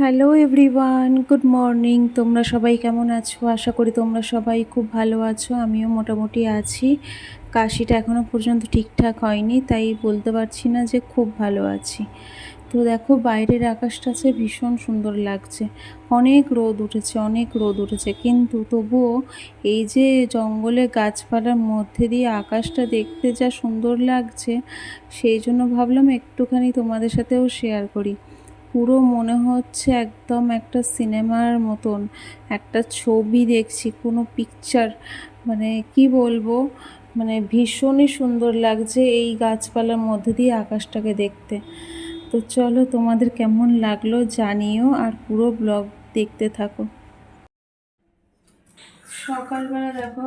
Hello everyone good morning তোমরা সবাই কেমন আছো? আশা করি তোমরা সবাই খুব ভালো আছো। আমিও মোটামুটি আছি। কাশিটা এখনও পর্যন্ত ঠিকঠাক হয়নি, তাই বলতে পারছি না যে খুব ভালো আছি। তো দেখো, বাইরের আকাশটা আছে ভীষণ সুন্দর লাগছে। অনেক রোদ উঠেছে, অনেক রোদ উঠেছে। কিন্তু তবুও এই যে জঙ্গলে গাছপালার মধ্যে দিয়ে আকাশটা দেখতে যা সুন্দর লাগছে, সেই জন্য ভাবলাম একটুখানি তোমাদের সাথেও শেয়ার করি। পুরো মনে হচ্ছে একদম একটা সিনেমার মতন। একটা ছবি দেখছি, কোনো পিকচার মানে কি বলব? মানে ভীষণই সুন্দর লাগছে এই গাছপালার মধ্যে দিয়ে আকাশটাকে দেখতে। তো চলো তোমাদের কেমন লাগল জানিও আর পুরো ব্লগ দেখতে থাকো। সকালবেলা দেখো,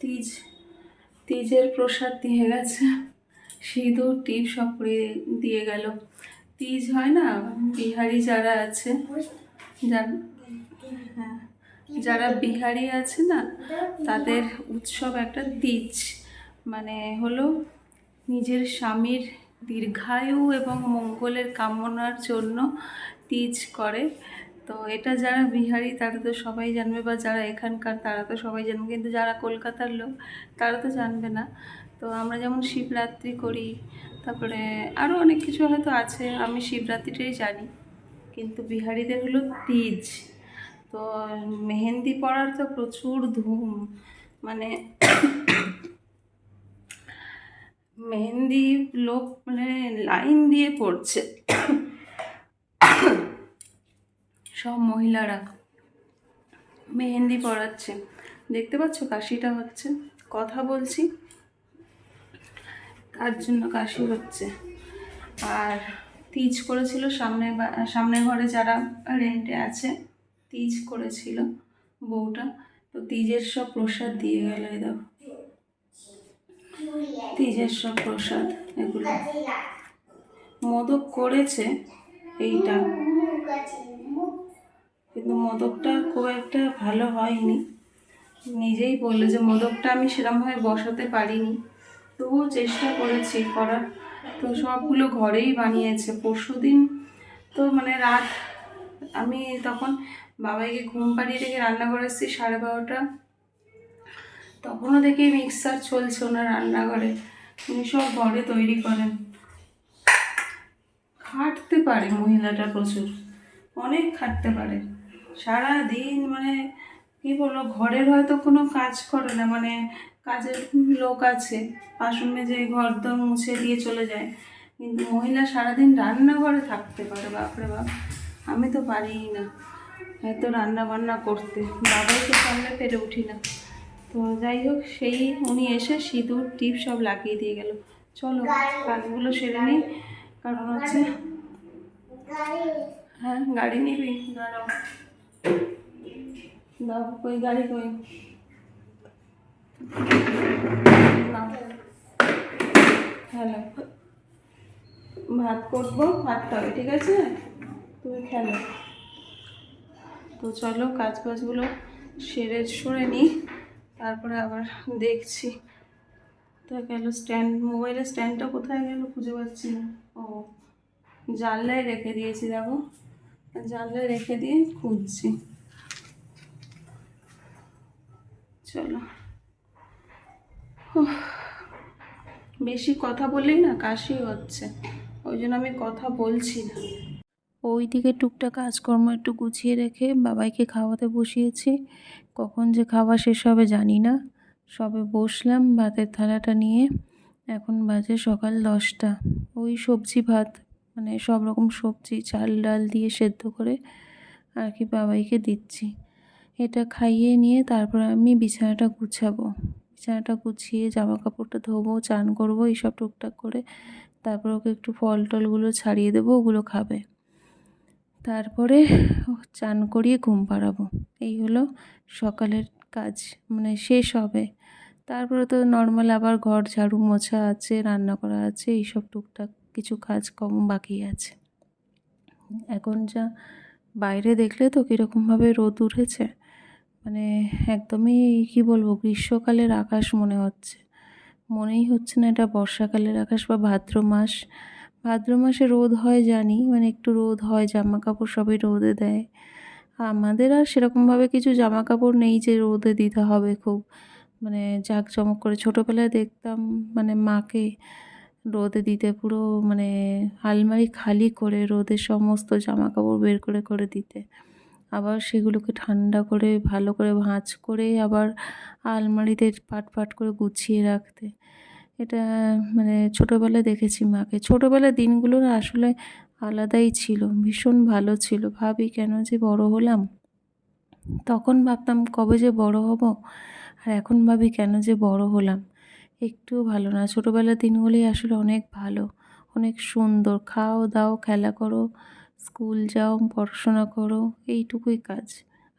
তিজ, তিজের প্রসাদ দিয়ে গেছে। সিঁদুর, টিপ সব করে দিয়ে গেল। তিজ হয় না? বিহারি যারা আছে যার- হ্যাঁ, যারা বিহারি আছে না তাদের উৎসব একটা তিজ। মানে হলো নিজের স্বামীর দীর্ঘায়ু এবং মঙ্গলের কামনার জন্য তিজ করে। তো এটা যারা বিহারি তারা তো সবাই জানবে বা যারা এখানকার তারা তো সবাই জানবে। কিন্তু যারা কলকাতার লোক তারা তো জানবে না। তো আমরা যেমন শিবরাত্রি করি তারপরে আরও অনেক কিছু হয়তো আছে, আমি শিবরাত্রিটাই জানি। কিন্তু বিহারিদের হলো তিজ। তো মেহেন্দি পড়ার তো প্রচুর ধুম। মানে মেহেন্দি লোক মানে লাইন দিয়ে পড়ছে। সব মহিলারা মেহেন্দি পড়াচ্ছে দেখতে পাচ্ছ কাশিটা হচ্ছে? কথা বলছি। তার জন্য কাশি হচ্ছে। আর তিজ করেছিল সামনে সামনে ঘরে যারা রেন্টে আছে তিজ করেছিল বউটা। তো তিজের সব প্রসাদ দিয়ে গেল দেখো। তিজের সব প্রসাদ এগুলো। মদক করেছে এইটা। কিন্তু মদকটা খুব একটা ভালো হয়নি। নিজেই বলল যে মদকটা আমি সেরকমভাবে বসাতে পারিনি। তবুও চেষ্টা করেছি করার। তো সবগুলো ঘরেই বানিয়েছে। পরশু দিন তো মানে রাত আমি তখন বাবাইকে ঘুম পাড়িয়ে রেখে রান্না করে এসেছি সাড়ে বারোটা। তখনও দেখি মিক্সার চলছে ওনার রান্নাঘরে। উনি সব ঘরে তৈরি করেন। খাটতে পারে মহিলাটা প্রচুর। অনেক খাটতে পারে। সারা দিন মানে কি বলব, ঘরের হয়তো কোনো কাজ করে না মানে কাজের লোক আছে, বাসন মেজে ঘর দর মুছে দিয়ে চলে যায়। কিন্তু মহিলা সারাদিন রান্নাঘরে থাকতে পারে, বাপরে বাপ, আমি তো পারিই না। এত রান্না বান্না করতে, বাবাইকে সামনে পেরে উঠি না। তো যাই হোক, সেই উনি এসে সিঁদুর, টিপ সব লাগিয়ে দিয়ে গেল। চলো, কাজগুলো সেরে নিই, কারণ হচ্ছে হ্যাঁ গাড়ি নিবি? দাঁড়াও। দাও কই গাড়ি কই? হ্যালো ভাত করব ভাত খাবে ঠিক আছে? তুমি খেলো। তো চলো কাজ বাজগুলো সেরে সরে নিই, তারপরে আবার দেখছি। তো গেল স্ট্যান্ড, মোবাইলের স্ট্যান্ডটা কোথায় গেল খুঁজে পাচ্ছি না। ও, জানলায় রেখে দিয়েছি, দেখো। জানলায় রেখে দিয়ে খুঁজছি। চলো। বেশি কথা বললেই না কাশি হচ্ছে। ওই জন্য আমি কথা বলছি না। ওই দিকে টুকটাক কাজকর্ম একটু গুছিয়ে রেখে বাবাইকে খাওয়াতে বসিয়েছি। কখন যে খাওয়া শেষ হবে জানি না। সবে বসলাম ভাতের থালাটা নিয়ে। এখন বাজে সকাল দশটা। ওই সবজি ভাত মানে সব রকম সবজি, চাল, ডাল দিয়ে সেদ্ধ করে আর কি বাবাইকে দিচ্ছি। এটা খাইয়ে নিয়ে তারপর আমি বিছানাটা গুছাবো। বিছানাটা গুছিয়ে জামা কাপড়টা ধোবো, চান করব, এইসব টুকটাক করে তারপর ওকে একটু ফল টলগুলো ছাড়িয়ে দেবো, ওগুলো খাবে। তারপরে চান করিয়ে ঘুম পাড়াবো। এই হলো সকালের কাজ মানে শেষ হবে। তারপরে তো নর্মাল আবার ঘর ঝাড়ু মোছা আছে, রান্না করা আছে, এইসব টুকটাক কিছু কাজ কম বাকি আছে। এখন যা বাইরে দেখলে তো কীরকমভাবে রোদ উঠেছে মানে একদমই কি বলব, গ্রীষ্মকালের আকাশ মনে হচ্ছে। মনেই হচ্ছে না এটা বর্ষাকালের আকাশ বা ভাদ্র মাস। ভাদ্র মাসে রোদ হয় জানি মানে একটু রোদ হয় জামা কাপড় সবই রোদে দেয়। আমাদের আর সেরকমভাবে কিছু জামা কাপড় নেই যে রোদে দিতে হবে খুব। মানে জাঁকজমক করে ছোটোবেলায় দেখতাম মানে মাকে রোদে দিতে পুরো মানে আলমারি খালি করে রোদের সমস্ত জামা কাপড় বের করে করে দিতে। আবার সেগুলোকে ঠান্ডা করে, ভালো করে ভাঁজ করে, আবার আলমারিতে পাট পাট করে গুছিয়ে রাখতে। এটা মানে ছোটোবেলায় দেখেছি মাকে। ছোটোবেলার দিনগুলো আসলে আলাদাই ছিল, ভীষণ ভালো ছিল। ভাবি, কেন যে বড় হলাম? তখন ভাবতাম, কবে যে বড় হব? আর এখন ভাবি, কেন যে বড় হলাম? একটুও ভালো না। ছোটোবেলার দিনগুলি আসলে অনেক ভালো, অনেক সুন্দর। খাও দাও, খেলা করো স্কুল যাও, পড়াশোনা করো, এইটুকুই কাজ।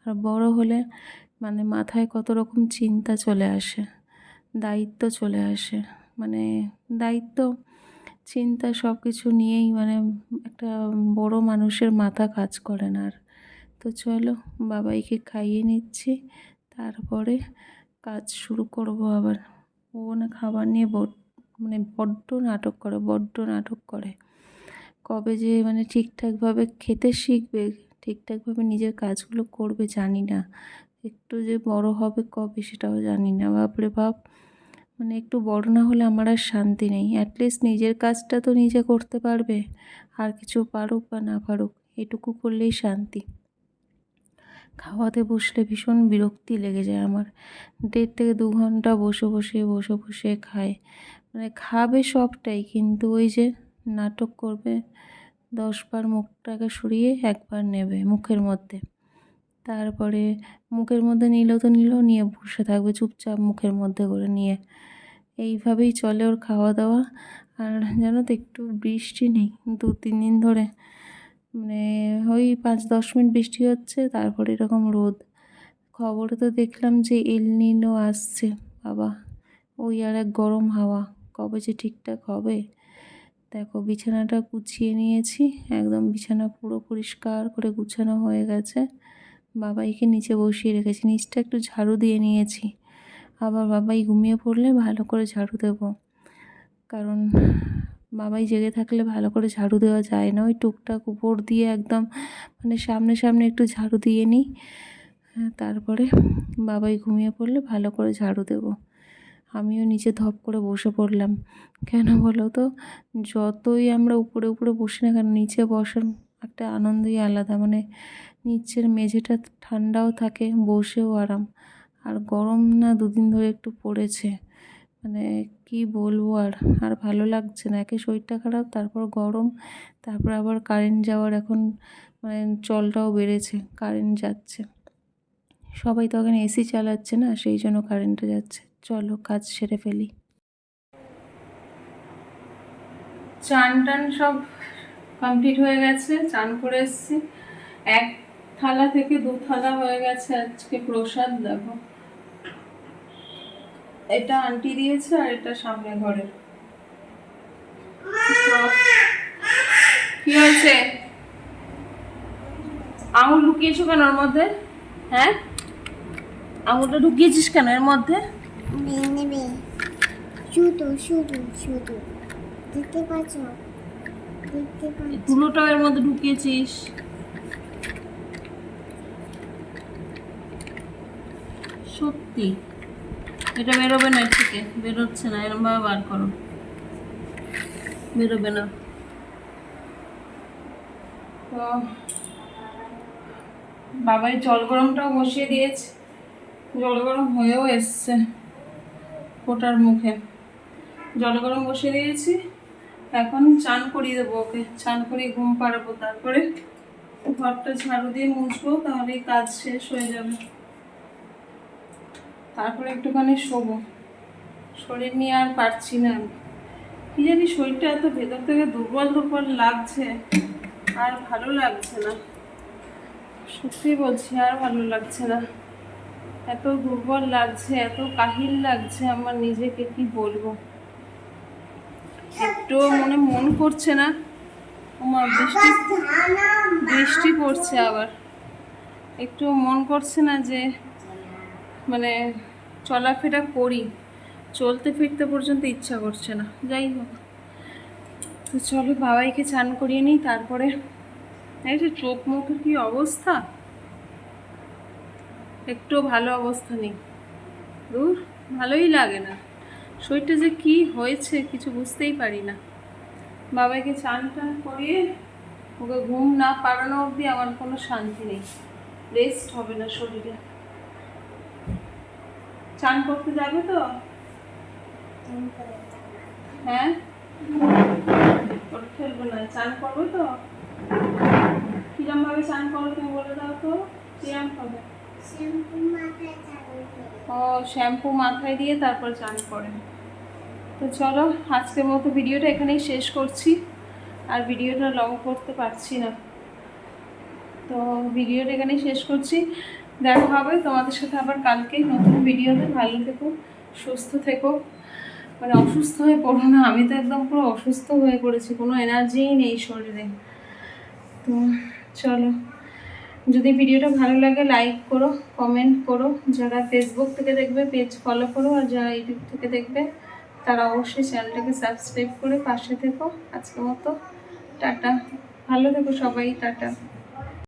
আর বড় হলে মানে মাথায় কত রকম চিন্তা চলে আসে, দায়িত্ব চলে আসে। মানে দায়িত্ব, চিন্তা সব কিছু নিয়েই মানে একটা বড় মানুষের মাথা কাজ করে না আর। তো চলো, বাবাইকে খাইয়ে নিচ্ছি, তারপরে কাজ শুরু করব আবার। ও না খাবার নিয়ে মানে বড্ড নাটক করে, বড্ড নাটক করে। কবে যে মানে ঠিকঠাকভাবে খেতে শিখবে, ঠিকঠাকভাবে নিজের কাজগুলো করবে জানি না। একটু যে বড় হবে কবে সেটাও জানি না। বাপরে বাপ মানে একটু বড় না হলে আমার আর শান্তি নেই। অ্যাটলিস্ট নিজের কাজটা তো নিজে করতে পারবে। আর কিছু পারুক বা না পারুক, এটুকু করলেই শান্তি। খাওয়াতে বসলে ভীষণ বিরক্তি লেগে যায় আমার। দেড় থেকে দু ঘণ্টা বসে বসে বসে বসে খায়। মানে খাবে সবটাই, কিন্তু ওই যে নাটক করবে, দশবার মুখটাকে সরিয়ে একবার নেবে মুখের মধ্যে। তারপরে মুখের মধ্যে নিলেও তো নিলেও নিয়ে বসে থাকবে চুপচাপ মুখের মধ্যে করে নিয়ে। এইভাবেই চলে ওর খাওয়া দাওয়া আর জানো তো, একটু বৃষ্টি নেই, দু, তিন দিন ধরে। মানে ওই পাঁচ, দশ মিনিট বৃষ্টি হচ্ছে, তারপরে এরকম রোদ। খবরে তো দেখলাম যে এল আসছে, বাবা। ওই আর এক গরম হাওয়া, কবে যে ঠিকঠাক হবে? দেখো বিছানাটা গুছিয়ে নিয়েছি, একদম বিছানা পুরো পরিষ্কার করে গুছানো হয়ে গেছে। বাবাইকে নিচে বসিয়ে রেখেছি, নিচটা একটু ঝাড়ু দিয়ে নিয়েছি। আবার বাবাই ঘুমিয়ে পড়লে ভালো করে ঝাড়ু দেবো। কারণ বাবাই জেগে থাকলে ভালো করে ঝাড়ু দেওয়া যায় না, ওই টুকটাক উপর দিয়ে একদম মানে সামনে সামনে একটু ঝাড়ু দিয়ে নিই। তারপরে বাবাই ঘুমিয়ে পড়লে ভালো করে ঝাড়ু দেবো। আমিও নিচে ধপ করে বসে পড়লাম। কেন বলো তো? যতই আমরা উপরে উপরে বসি না কেন, নিচে বসার একটা আনন্দই আলাদা। মানে নিচের মেঝেটা ঠান্ডাও থাকে, বসেও আরাম। আর গরম না দুদিন ধরে একটু পড়েছে। মানে কি বলব আর? আর ভালো লাগছে না। একে শরীরটা খারাপ, তারপর গরম, তারপর আবার কারেন্ট যাওয়ার এখন মানে জলটাও বেড়েছে, কারেন্ট যাচ্ছে। সবাই তো এখন এসি চালাচ্ছে না, সেই জন্য কারেন্টটা যাচ্ছে। চলো, কাজ সেরে ফেলি। চান টান সব কমপ্লিট হয়ে গেছে, চান করে এসেছি। এক থালা থেকে দু থালা হয়ে গেছে, আজকে প্রসাদ দেখো এটা আন্টি দিয়েছে আর এটা সামনে ঘরে কি হয়েছে? আঙুল ঢুকিয়েছো কেন ওর মধ্যে? হ্যাঁ? আঙুলটা ঢুকিয়েছিস কেন এর মধ্যে? নেবে। শুধু শুধু শুধু। দেখতে পাচ্ছ? দেখতে পাচ্ছ? তুলোটাও এর মধ্যে ঢুকিয়েছিস? সত্যি। এটা বেরোবে না থেকে। বেরোচ্ছে না এরম ভাবে বার করো। বেরোবে না। তো বাবাই জল গরমটাও বসিয়ে দিয়েছে। জল গরম হয়েও এসছে। ফোটার মুখে। জল গরম বসিয়ে দিয়েছি। এখন চান করিয়ে দেবো ওকে। চান করিয়ে ঘুম পাড়াবো। তারপরে ঘরটা ঝাড়ু দিয়ে মুছবো, তাহলেই কাজ শেষ হয়ে যাবে। তারপরে একটুখানি শোবো। শরীর নিয়ে আর পারছি না। কি জানি শরীরটা এত ভেতর থেকে দুর্বল দুর্বল লাগছে, আর ভালো লাগছে না। সত্যি বলছি, আর ভালো লাগছে না। এত দুর্বল লাগছে, এত কাহিল লাগছে, আমার নিজেকে কি বলব? একটু মনে মন করছে না। আমার বৃষ্টি বৃষ্টি পড়ছে আবার। একটু মন করছে না যে মানে চলাফেরা করি। চলতে ফিরতে পর্যন্ত ইচ্ছা করছে না। যাই হোক। তো চলো বাবাইকে চান করিয়ে নিই, তারপরে এই যে চোখ মুখের কি অবস্থা? একটু ভালো অবস্থা নেই। দূর, ভালোই লাগে না। শরীরটা যে কি হয়েছে কিছু বুঝতেই পারি না। বাবাইকে চান টান করিয়ে ওকে ঘুম না পাড়ানো অবধি আমার কোনো শান্তি নেই। রেস্ট হবে না শরীরে। চান করতে যাবে তো? হ্যাঁ? ফেলব না, চান করবে তো? কিরম ভাবে চান করো তুমি বলে দাও তো। কিরম হবে? ও, শ্যাম্পু মাথায় দিয়ে তারপর চান করে তো চলো, আজকের মতো ভিডিওটা এখানেই শেষ করছি। আর ভিডিওটা লং করতে পারছি না। তো ভিডিওটা এখানেই শেষ করছি। দেখা হবে তোমাদের সাথে আবার কালকে নতুন ভিডিওতে। ভালো থেকো, সুস্থ থেকো। মানে অসুস্থ হয়ে পড়ো না। আমি তো একদম পুরো অসুস্থ হয়ে পড়েছি। কোনো এনার্জিই নেই শরীরে। তো চলো। যদি ভিডিওটা ভালো লাগে লাইক করো কমেন্ট করো। যারা ফেসবুক থেকে দেখবে পেজ ফলো করো। আর যারা ইউটিউব থেকে দেখবে, তারা অবশ্যই চ্যানেলটাকে সাবস্ক্রাইব করে পাশে থেকো। আজকের মতো, টাটা। ভালো থেকো সবাই, টাটা।